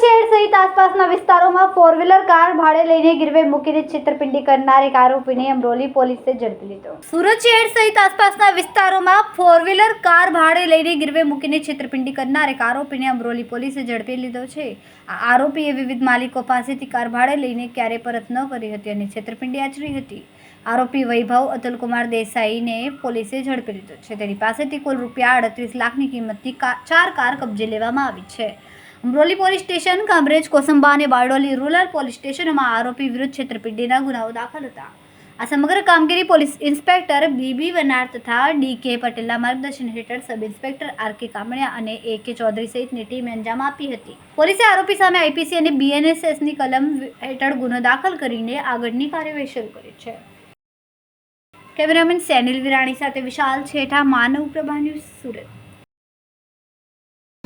શહેર સહિત આસપાસના વિસ્તારોમાં ફોર વ્હીલર કાર ભાડે લઈને ગીરવે મૂકીને છેતરપિંડી કરનાર એક આરોપીને અમરોલી પોલીસે ઝડપી લીધો. સુરત શહેર સહિત આસપાસના વિસ્તારોમાં ફોર વ્હીલર કાર ભાડે લઈને ગીરવે મૂકીને છેતરપિંડી કરનાર એક આરોપીને અમરોલી પોલીસે ઝડપી લીધો છે. આ આરોપીએ વિવિધ માલિકો પાસેથી કાર ભાડે લઈને ક્યારે પરત ન કરી હતી અને છેતરપિંડી આચરી હતી. આરોપી વૈભવ અતુલકુમાર દેસાઈને પોલીસે ઝડપી લીધો છે. તેની પાસેથી કુલ રૂપિયા અડત્રીસ લાખની કિંમતની ચાર કાર કબજે લેવામાં આવી છે. અમરોલી પોલીસ સ્ટેશન કામરેજ કોસંબા અને બારડોલી રૂરલ પોલીસ સ્ટેશનોમાં આરોપી વિરુદ્ધ છેતરપિંડીના ગુનાઓ દાખલ હતા. આ સમગ્ર કામગીરી પોલીસ ઇન્સ્પેક્ટર બીબી વનાર તથા ડી કે પટેલના માર્ગદર્શન હેઠળ sub inspector R K Kamadiya અને એ કે ચૌધરી સહિતની ટીમે અંજામ આપી હતી. પોલીસે આરોપી સામે આઈપીસી અને બીએનએસએસની કલમ હેઠળ ગુનો દાખલ કરીને આગળની કાર્યવાહી શરૂ કરી છે. કેમેરામેન સેનિલ વિરાણી સાથે વિશાલ છેઠા, માનવ પ્રભા ન્યૂઝ સુરત.